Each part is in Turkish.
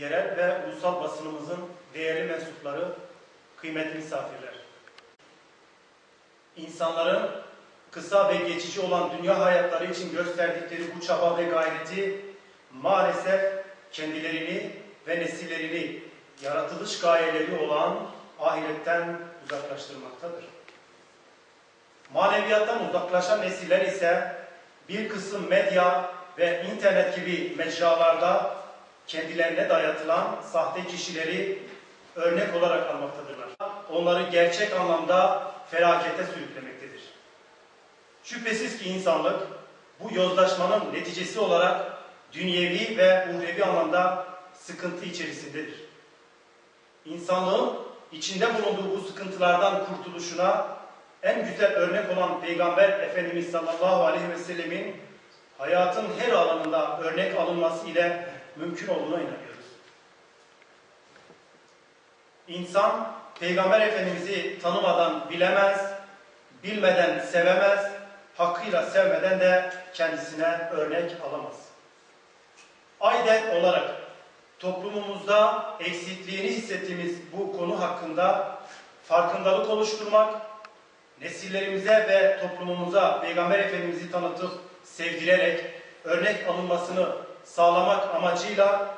yerel ve ulusal basınımızın değerli mensupları, kıymetli misafirler. İnsanların kısa ve geçici olan dünya hayatları için gösterdikleri bu çaba ve gayreti maalesef kendilerini ve nesillerini yaratılış gayeleri olan ahiretten uzaklaştırmaktadır. Maneviyattan uzaklaşan nesiller ise bir kısım medya ve internet gibi mecralarda kendilerine dayatılan sahte kişileri örnek olarak almaktadırlar. Onları gerçek anlamda felakete sürüklemektedir. Şüphesiz ki insanlık bu yozlaşmanın neticesi olarak dünyevi ve uhrevi anlamda sıkıntı içerisindedir. İnsanlığın içinde bulunduğu bu sıkıntılardan kurtuluşuna en güzel örnek olan Peygamber Efendimiz sallallahu aleyhi ve sellemin hayatın her alanında örnek alınması ile mümkün olduğuna inanıyoruz. İnsan Peygamber Efendimiz'i tanımadan bilemez, bilmeden sevemez, hakkıyla sevmeden de kendisine örnek alamaz. Aynen olarak toplumumuzda eksikliğini hissettiğimiz bu konu hakkında farkındalık oluşturmak, nesillerimize ve toplumumuza Peygamber Efendimiz'i tanıtıp sevdirerek örnek alınmasını sağlamak amacıyla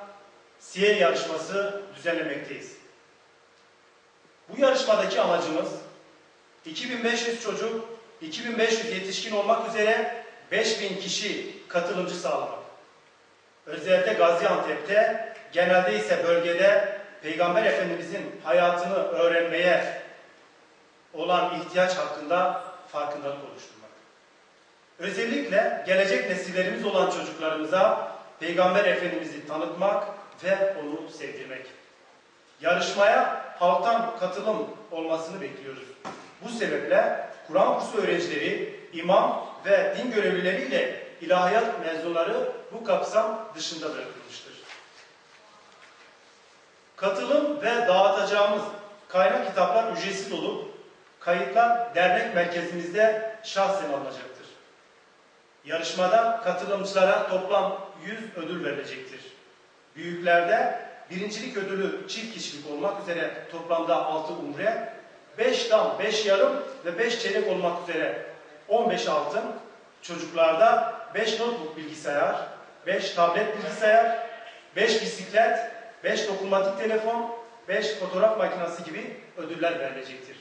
siyer yarışması düzenlemekteyiz. Bu yarışmadaki amacımız 2500 çocuk, 2500 yetişkin olmak üzere 5000 kişi katılımcı sağlamak. Özellikle Gaziantep'te, genelde ise bölgede Peygamber Efendimizin hayatını öğrenmeye olan ihtiyaç hakkında farkındalık oluşturmak. Özellikle gelecek nesillerimiz olan çocuklarımıza Peygamber Efendimiz'i tanıtmak ve onu sevdirmek. Yarışmaya halktan katılım olmasını bekliyoruz. Bu sebeple Kur'an kursu öğrencileri, imam ve din görevlileriyle ilahiyat mezunları bu kapsam dışında bırakılmıştır. Katılım ve dağıtacağımız kaynak kitaplar ücretsiz olup kayıtlar dernek merkezimizde şahsen alınacaktır. Yarışmada katılımcılara toplam 100 ödül verilecektir. Büyüklerde birincilik ödülü çift kişilik olmak üzere toplamda 6 umre, 5 dam, 5 yarım ve 5 çeyrek olmak üzere 15 altın, çocuklarda 5 notebook bilgisayar, 5 tablet bilgisayar, 5 bisiklet, 5 dokunmatik telefon, 5 fotoğraf makinesi gibi ödüller verilecektir.